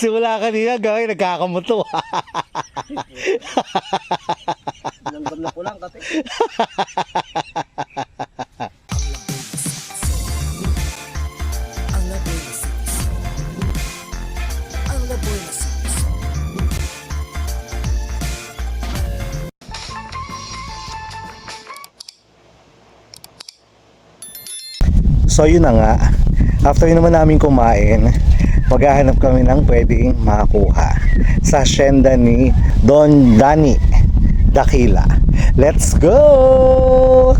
Simula kanina gawin, nagkakamuto. Langgam na ko lang sipiso. So yun na nga. After naman namin kumain, maghahanap kami ng pwedeng makakuha sa asyenda ni Don Dani Dakila. Let's go!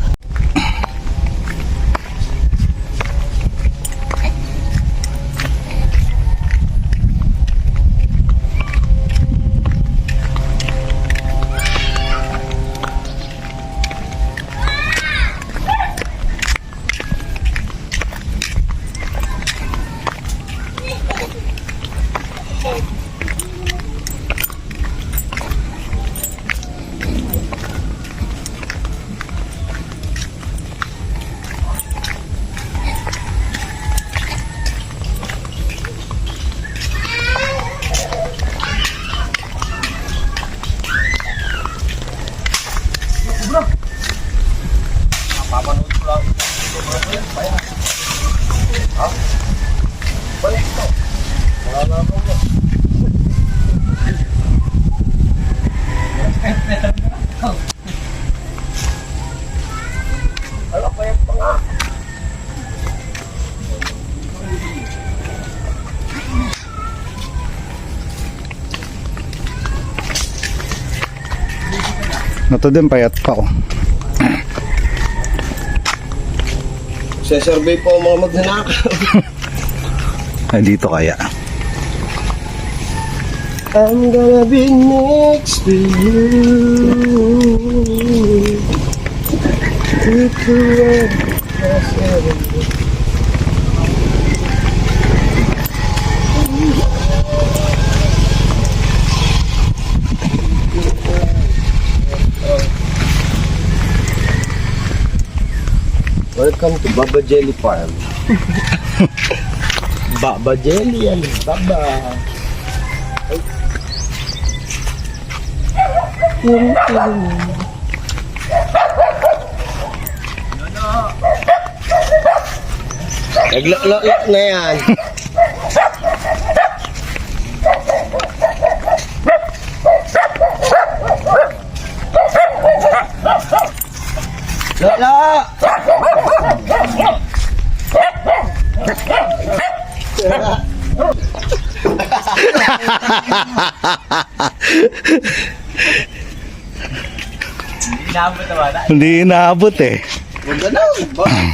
Nato din payat pa oh. Sa-survey po ang mga magnanakaw. Ay, dito kaya. I'm gonna be next to you. With Welcome to Baba Jelly Farm. Baba Jelly yan. Baba. Naglok na yan. Hindi inaabot eh. Ka na.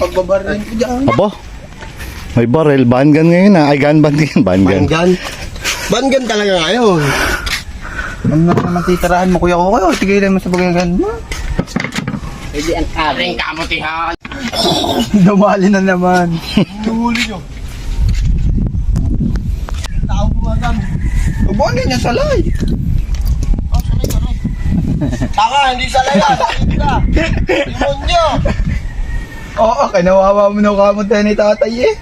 Pagbabarilin ko dyan. Abo, may barrel. Bangan ngayon na. Ay, gun ban din. Bangan. Bangan. Bangan talaga ngayon. Ano na naman titirahan mo kuya ko kayo? Tigilan mo sa bagayan mo. Hindi ang aring kamutihan. Dumali na naman. Nuhuli nyo. Gumagamit. Ubuan niya salay. Oh, sanay, sanay. Taka, hindi sanay yan. Sakit ka. Demonyo. Oo, kaya nawawa mo na kamot ni tatay eh.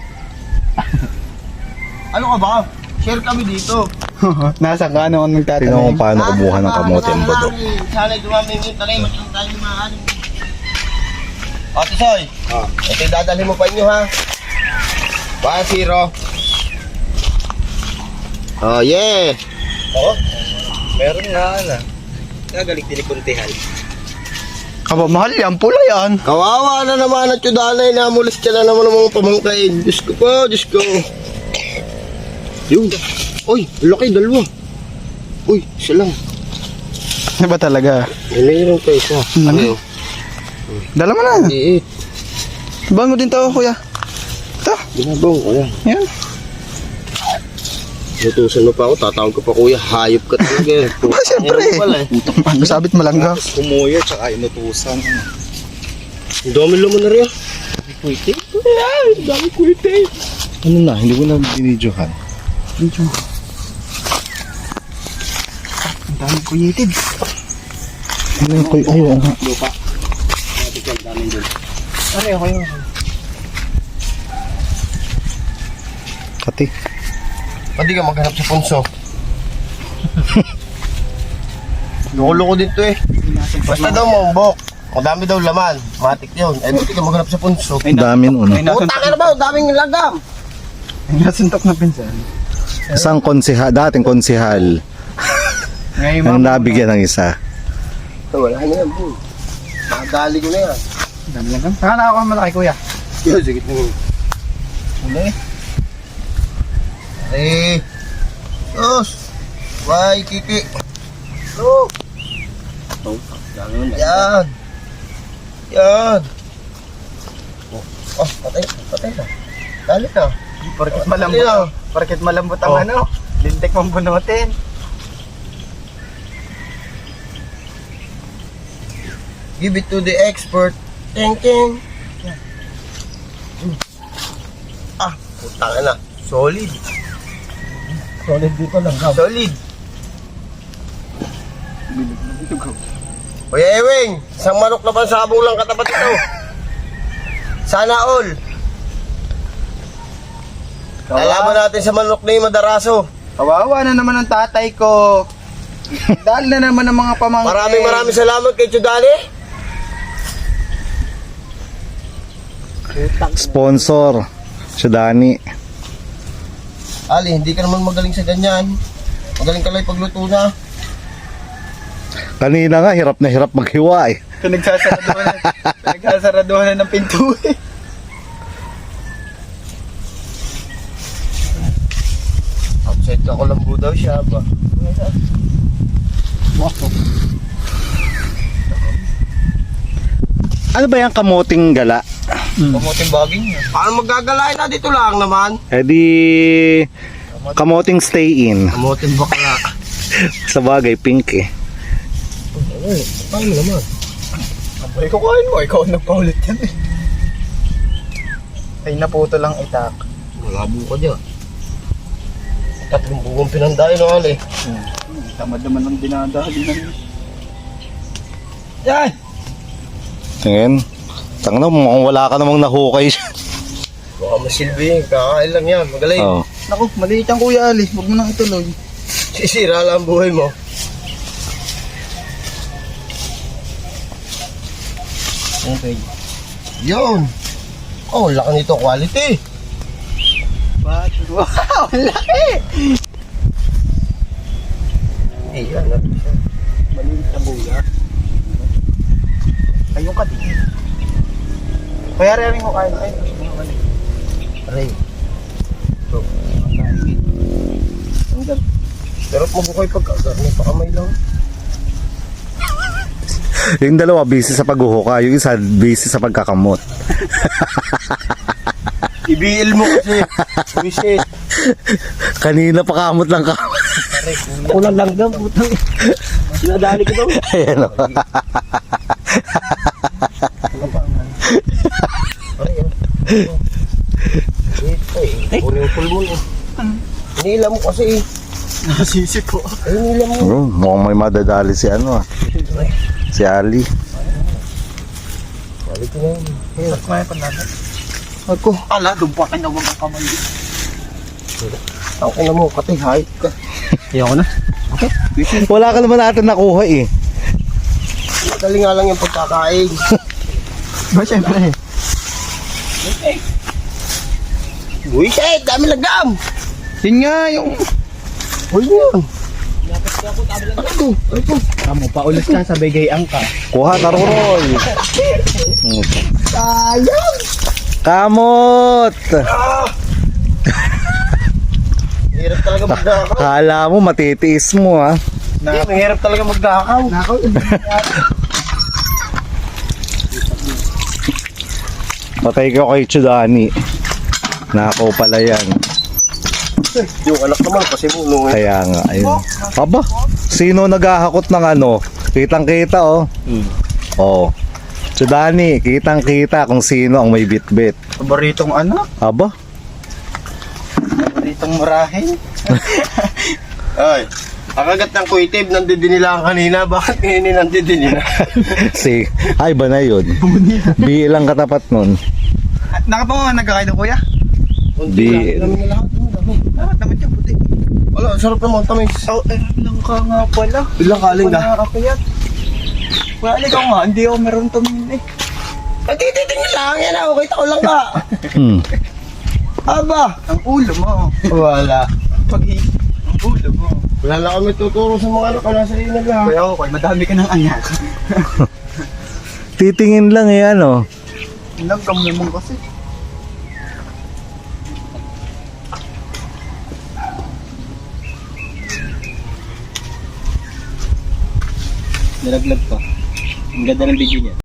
Ano ka ba? Share kami dito. Nasa ka ano ang Tingnan mo paano kubuha ng kamote ang budok. Sana'y dumamingin. Tanay, maging tayo mga ano. Ate Soy. Ah. Ito yung dadalhin mo pa inyo ha. 1-0. Oh, yeah. Oo. Meron nga ano. Nagaling tinipuntihan. Aba, mahal yan. Pula yan. Kawawa na naman at yung danay na mulis ka na naman ng mga pamangkain. Diyos ko po, Diyos ko. Yun. Uy, laki, dalawa. Uy, isa lang. Ano ba talaga? Mayroon pa isa. Ano? Dala mo na. Iit. Bango din to kuya. Ito. Ginabong ko yan. Yan. Nutusan mo pa ako, tatawag ko pa kuya, hayop ka talaga. Ba, siyempre. Eh. Masabit mo lang ga. Kumuya tsaka inutusan. Ang dami lumo na rin. Kuwiti. Ang dami kuwiti. Ano na, hindi ko na binidyohan. Ang dami kuyitid. Ano yung kuy... Ay, oo nga. Lupa. Ang dami dun. Ano yung kuya? Kati. Pwede ka maghanap sa punso. Loko-loko din to eh. Basta daw maumbok. Madami daw laman. Matik yun. Eh, pwede ka maghanap sa punso. Ang dami nun. Puta ka na ba? Ang daming lagam. Nasuntok na pinsan. Isang konsihal, dating konsihal, ang nabigyan ng isa. Ito, wala na yan, bro. Nakadali ko na yan. Dami lang. Saka na ako ang malaki, kuya. Yun, sige tingin. Hindi. Eh. Tos. Why, kiki. Look. Yan. Yan. Oh, oh, patay, patay na. Dali na. Porkit Dali malambot. na. Porkit malambot ang Oh. ano. Lintik mong bunutin. Give it to the expert. Ting, ting. Ah, putang na. Solid. Solid dito lang, Gab. Solid. Kuya Ewing, isang manok na pansabong lang katapat ito. Sana all. Lalaban natin sa manok ni Madaraso. Kawawa na naman ang tatay ko. Dahil na naman ang mga pamangkin. Maraming maraming salamat kay Chudali. Sponsor, si Dani. Ali, hindi ka naman magaling sa ganyan. Magaling ka lang pagluto na. Kanina nga, hirap na hirap maghiwa eh. Pinagsasaraduhan na, pinagsasaraduhan na ng pinto eh. Upset ka ko lang po daw siya ba? Ano ba yung kamuting gala? Kamuting baging niya. Paano magagalain na dito lang naman? Eh di, kamuting stay in. Kamuting bakla. Sa bagay, pink eh. Ay, paano naman? Ay, kukain mo. Ikaw ang nagpaulit yan eh. Ay, naputo lang itak. Malabo ka dyan. Tatlong buwang pinandayo na ali. Tamad naman ang dinadali na Yan! Tingin. Tang na, mukhang wala ka namang nahukay siya. Baka masilbi, kakain lang yan. Magaling. oh. Naku, maliit ang kuya Ali. Huwag mo nang ituloy. Sisira lang ang buhay mo. Okay. Yun. Oh, laki nito quality. What? Wow, ang laki! Eh, yan. natin siya. Maliit na buya. Ay, yung kati. Kaya rin mo kain. Ay, Aray. So, pero mabuhay pagkagarni pa kamay lang. Yung dalawa, busy sa paghuhuka. Yung isa, busy sa pagkakamot. Ibil mo kasi. Wisit. Kanina pa kamot lang kamot. Kulang lang daw, putang. Sinadali ko daw. Ayan o. Aray, ah. Eh, puro yung pulmon eh. Nila mo kasi eh. Nasisi po. Ay, nila mo. Oh, mukhang may madadali si ano ah. Si Ali. Balik ko na yun. Sa kumaya pa natin. Ako, ala, dumpakan na wag ang kamay. Ako na mo, katay, height ka. Ayoko na. Wala ka naman natin nakuha eh. Madali nga lang yung pagkakain. Ba, syempre. Wisit, dami lagam. Yun nga, yung... Uy, yun. Ano to? Ano to? Amo, paulit ka sa bigay ang ka. Kuha, taruroy. Sayang. Kamot! Hirap talaga magdakaw. Kala mo matitiis mo ah. Hindi, mahirap talaga magdakaw. Nakaw, Patay ko kay Chudani. Nako pala yan. Yung anak naman, kasi mo, nung Kaya nga, ayun. Aba, sino naghahakot ng ano? Kitang kita oh. Oh. Chudani, kitang kita kung sino ang may bitbit. Paboritong ano? Aba, Paboritong murahin? Ay, ang kagat ng kuitib, nandidin nila ang kanina. Bakit ngayon nandidin nila? si, ay ba na yun? Bilang katapat nun. Nakapangawa nagkakain ng kuya? Di- na? Dapat naman siya puti. Wala, ang sarap naman tamis. Oh, eh, lang ka nga pala. Bilang ka. Wala akayat. Wala, ikaw nga. Hindi ako meron tumingin eh. Ay, tititingin lang. Yan ako, kita ko lang ka. Hmm. Aba. Ang ulo mo. Wala. Pag ang ulo mo. Wala na kami tuturo sa mga anak ko nasa inyo lang. Kaya ako, madami ka ng anak. Titingin lang eh, ano. Nagkam naman kasi. Nalaglag pa. Ang ganda ng video niya.